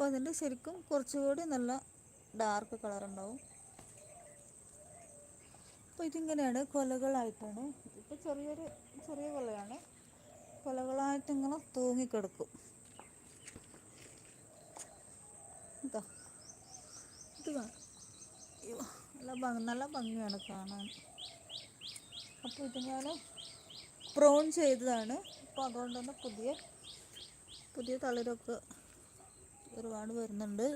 അപ്പോൾ അതിന്റെ ശരിക്കും കുറച്ചുകൂടി നല്ല ഡാർക്ക് കളർ ഉണ്ടാവും. അപ്പോൾ ഇതിങ്ങനെയാണ് കൊലകളായിട്ടാണ്. ഇപ്പോൾ ചെറിയൊരു ചെറിയ കൊലയാണ്. കൊലകളായിട്ട് ഇങ്ങനെ തൂങ്ങിക്കിടക്കും. ഇതാ. നല്ല ഭംഗി നല്ല ഭംഗിയാണ് കാണാൻ. അപ്പോൾ ഇത് ഞാൻ പ്രോൺ ചെയ്തതാണ്. അപ്പോൾ അതുകൊണ്ട് തന്നെ പുതിയ പുതിയ തളിരൊക്കെ ഒരുപാട് വരുന്നുണ്ട്.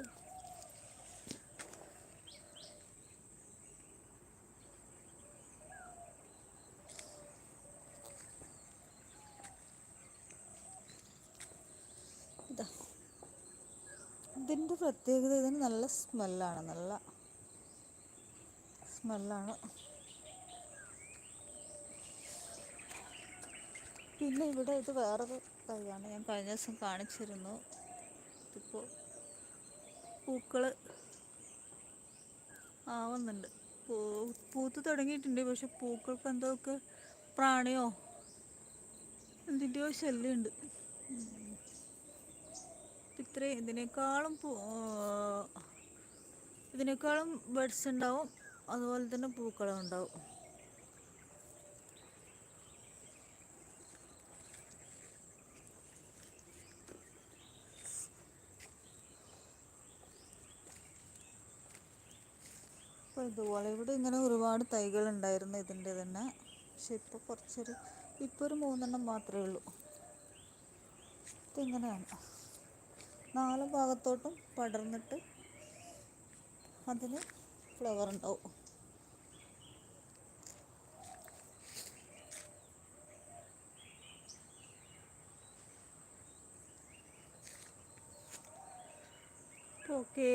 ഇതാ. ഇതിന്റെ പ്രത്യേകത ഇതിന് നല്ല സ്മെല്ലാണ്. നല്ല സ്മെല്ലാണ്. പിന്നെ ഇവിടെ ഇത് വേറൊരു തൈയാണ് ഞാൻ കഴിഞ്ഞ ദിവസം കാണിച്ചിരുന്നു. ഇതിപ്പോൾ പൂക്കൾ ആവുന്നുണ്ട്. പൂ പൂത്ത് തുടങ്ങിയിട്ടുണ്ട്. പക്ഷെ പൂക്കൾക്ക് എന്തൊക്കെ പ്രാണിയോ എന്തിന്റെയോ ശല്യമുണ്ട്. ഇത്രയും ഇതിനേക്കാളും ഇതിനേക്കാളും ബഡ്സ് ഉണ്ടാവും. അതുപോലെ തന്നെ പൂക്കളും ഉണ്ടാവും. അപ്പോൾ ഇതുപോലെ ഇവിടെ ഇങ്ങനെ ഒരുപാട് തൈകൾ ഉണ്ടായിരുന്നു ഇതിന്റെ തന്നെ. പക്ഷെ ഇപ്പോൾ കുറച്ചൊരു ഇപ്പോൾ ഒരു മൂന്നെണ്ണം മാത്രമേ ഉള്ളൂ. ഇതിങ്ങനെയാണ്. നാല് ഭാഗത്തോട്ടും പടർന്നിട്ട് അതിന് ഫ്ലവർ ഉണ്ടാവും. ഓക്കേ